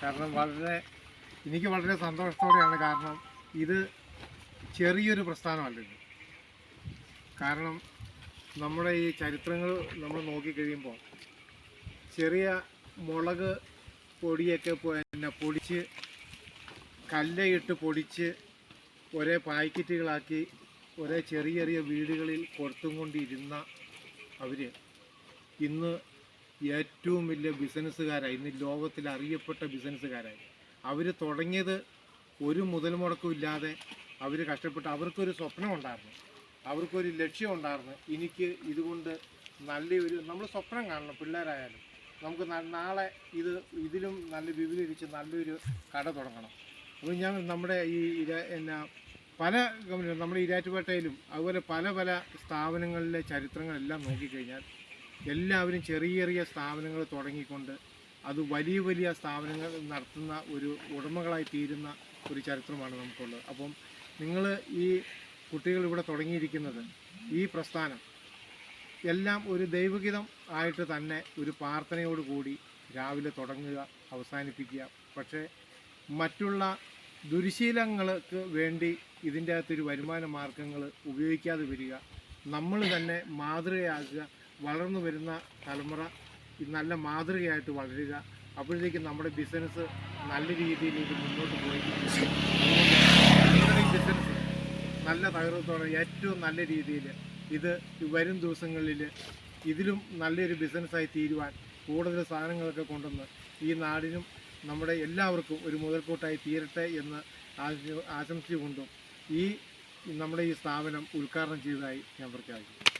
കാരണം വളരെ എനിക്ക് വളരെ സന്തോഷത്തോടെയാണ് കാരണം ഇത് ചെറിയൊരു പ്രസ്ഥാനമല്ല ഇത്. കാരണം നമ്മുടെ ഈ ചരിത്രങ്ങൾ നമ്മൾ നോക്കിക്കഴിയുമ്പോൾ ചെറിയ മുളക് പൊടിയൊക്കെ പിന്നെ പൊടിച്ച് കല്ലയിട്ട് പൊടിച്ച് ഒരേ പാക്കറ്റുകളാക്കി ഒരേ ചെറിയ ചെറിയ വീടുകളിൽ കൊടുത്തും കൊണ്ടിരുന്ന അവർ ഇന്ന് ഏറ്റവും വലിയ ബിസിനസ്സുകാരായി ഇന്ന് ലോകത്തിൽ അറിയപ്പെട്ട ബിസിനസ്സുകാരായി. അവർ തുടങ്ങിയത് ഒരു മുതൽ മുടക്കുമില്ലാതെ അവർ കഷ്ടപ്പെട്ട് അവർക്കൊരു സ്വപ്നം ഉണ്ടായിരുന്നു. അവർക്കൊരു ലക്ഷ്യം ഉണ്ടായിരുന്നു. എനിക്ക് ഇതുകൊണ്ട് നല്ലൊരു നമ്മൾ സ്വപ്നം കാണണം പിള്ളേരായാലും. നമുക്ക് നാളെ ഇത് ഇതിലും നല്ല വിപുലീകരിച്ച് നല്ലൊരു കട തുടങ്ങണം. അപ്പോൾ ഞാൻ നമ്മുടെ ഈ എന്നാ പല നമ്മുടെ ഇരാറ്റുപേട്ടയിലും അതുപോലെ പല പല സ്ഥാപനങ്ങളിലെ ചരിത്രങ്ങളെല്ലാം നോക്കിക്കഴിഞ്ഞാൽ എല്ലാവരും ചെറിയ ചെറിയ സ്ഥാപനങ്ങൾ തുടങ്ങിക്കൊണ്ട് അത് വലിയ വലിയ സ്ഥാപനങ്ങൾ നടത്തുന്ന ഒരു ഉടമകളായി തീരുന്ന ഒരു ചരിത്രമാണ് നമുക്കുള്ളത്. അപ്പം നിങ്ങൾ ഈ കുട്ടികൾ ഇവിടെ തുടങ്ങിയിരിക്കുന്നത് ഈ പ്രസ്ഥാനം എല്ലാം ഒരു ദൈവഗീതം ആയിട്ട് തന്നെ ഒരു പ്രാർത്ഥനയോട് കൂടി രാവിലെ തുടങ്ങുക അവസാനിപ്പിക്കുക. പക്ഷേ മറ്റുള്ള ദുരിശീലങ്ങൾക്ക് വേണ്ടി ഇതിന്റെ അകത്തൊരു വരുമാന മാർഗങ്ങൾ ഉപയോഗിക്കാതെ വരിക നമ്മൾ തന്നെ മാതൃകയാകുക വളർന്നു വരുന്ന തലമുറ നല്ല മാതൃകയായിട്ട് വളരുക. അപ്പോഴത്തേക്കും നമ്മുടെ ബിസിനസ് നല്ല രീതിയിലേക്ക് മുന്നോട്ട് പോയി. ബിസിനസ് നല്ല തകർത്തോടെ ഏറ്റവും നല്ല രീതിയിൽ ഇത് വരും ദിവസങ്ങളിൽ ഇതിലും നല്ലൊരു ബിസിനസ്സായി തീരുവാൻ കൂടുതൽ സാധനങ്ങളൊക്കെ കൊണ്ടുവന്ന് ഈ നാടിനും നമ്മുടെ എല്ലാവർക്കും ഒരു മുതൽക്കൂട്ടായി തീരട്ടെ എന്ന് ആശ- ആശംസിച്ചുകൊണ്ടും ഈ നമ്മുടെ ഈ സ്ഥാപനം ഉദ്ഘാടനം ചെയ്തതായി ഞാൻ പ്രഖ്യാപിക്കുന്നു.